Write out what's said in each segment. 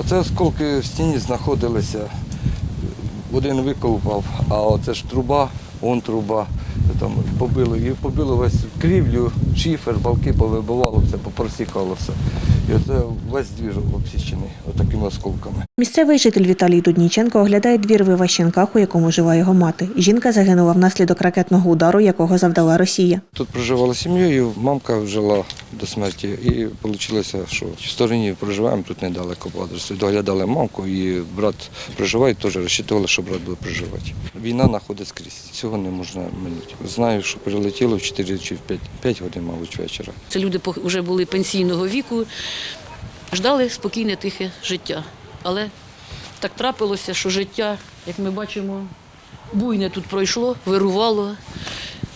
Оце осколки в стіні знаходилися. Один викопав, а оце ж труба, он труба. Там побило, і побило весь крівлю, шифер, балки повибивало, все попросікало все. І оце весь двір обсічений отакими осколками. Місцевий житель Віталій Дудніченко оглядає двір в Іващенках, у якому жила його мати. Жінка загинула внаслідок ракетного удару, якого завдала Росія. Тут проживала сім'єю, мамка жила до смерті, і вийшло, що в стороні проживаємо тут недалеко по адресу. Доглядали мамку, і брат проживає, теж розчитували, що брат буде проживати. Війна знаходить скрізь. Цього не можна минути. Знаю, що прилетіло в 4 чи в 5, 5 годин, мабуть, вечора. Це люди вже були пенсійного віку, ждали спокійне, тихе життя. Але так трапилося, що життя, як ми бачимо, буйне тут пройшло, вирувало,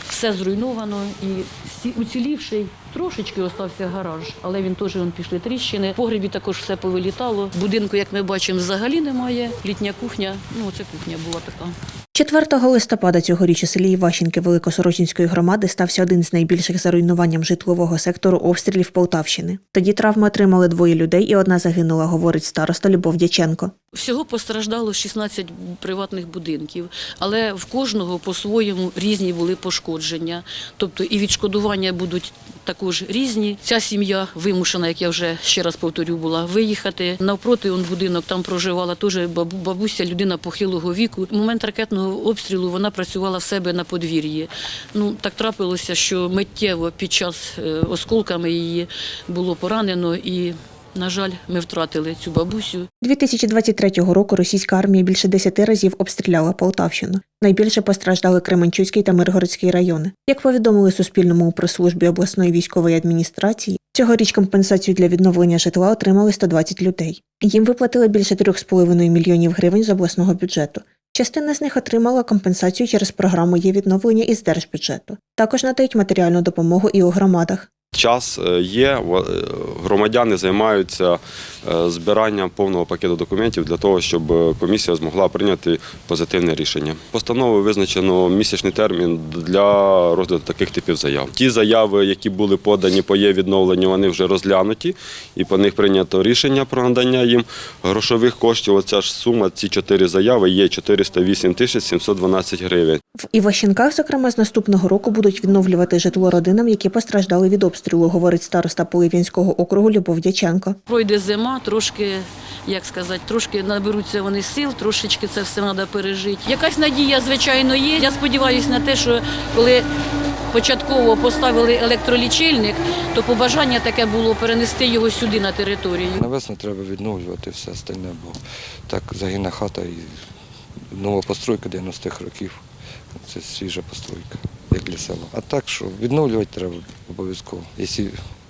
все зруйновано і уцілівший трошечки остався гараж, але він теж вон пішли тріщини. В погребі також все повилітало. Будинку, як ми бачимо, взагалі немає. Літня кухня, ну це кухня була така. 4 листопада цьогоріч у селі Іващенки Великосорочинської громади стався один з найбільших за руйнуванням житлового сектору обстрілів Полтавщини. Тоді травми отримали двоє людей, і одна загинула, говорить староста Любов Дяченко. Всього постраждало 16 приватних будинків, але в кожного по-своєму різні були пошкодження. Тобто і відшкодування будуть також різні. Ця сім'я вимушена, як я вже ще раз повторю, була виїхати. Навпроти он будинок там проживала теж бабу- бабуся, людина похилого віку. Момент ракетного обстрілу вона працювала в себе на подвір'ї. Ну так трапилося, що миттєво під час е, осколками її було поранено і. На жаль, ми втратили цю бабусю. 2023 року російська армія більше 10 разів обстріляла Полтавщину. Найбільше постраждали Кременчуцький та Миргородський райони. Як повідомили Суспільному у прес-службі обласної військової адміністрації, цьогоріч компенсацію для відновлення житла отримали 120 людей. Їм виплатили більше 3,5 мільйонів гривень з обласного бюджету. Частина з них отримала компенсацію через програму є відновлення із держбюджету. Також надають матеріальну допомогу і у громадах. Час е, є, е, громадяни займаються е, збиранням повного пакету документів для того, щоб комісія змогла прийняти позитивне рішення. Постановою визначено місячний термін для розгляду таких типів заяв. Ті заяви, які були подані по є відновленню, вони вже розглянуті, і по них прийнято рішення про надання їм грошових коштів. Оця ж сума, ці чотири заяви є 408 тисяч 712 гривень. В Іващенках, зокрема, з наступного року будуть відновлювати житло родинам, які постраждали від обстрілу, говорить староста Полив'янського округу Любов Дяченко. Пройде зима, трошки, як сказати, трошки наберуться вони сил, трошечки це все треба пережити. Якась надія, звичайно, є. Я сподіваюся на те, що коли початково поставили електролічильник, то побажання таке було перенести його сюди на територію. На весну треба відновлювати все остальне, бо так загине хата і нова постройка 90-х років. Це свіжа постройка, як села. А так що відновлювати треба обов'язково, якщо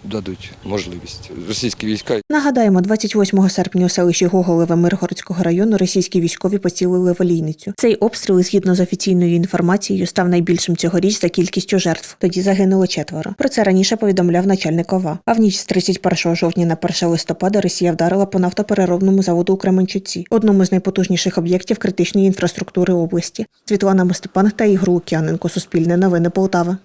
дадуть можливість. Російські війська Нагадаємо, 28 серпня у селищі Гоголеве Миргородського району російські військові поцілили в олійницю. Цей обстріл, згідно з офіційною інформацією, став найбільшим цьогоріч за кількістю жертв. Тоді загинуло четверо. Про це раніше повідомляв начальник ОВА. А в ніч з 31 жовтня на 1 листопада Росія вдарила по нафтопереробному заводу у Кременчуці, одному з найпотужніших об'єктів критичної інфраструктури області. Світлана Мостепан та Ігор Лук'яненко. Суспільне новини Полтава.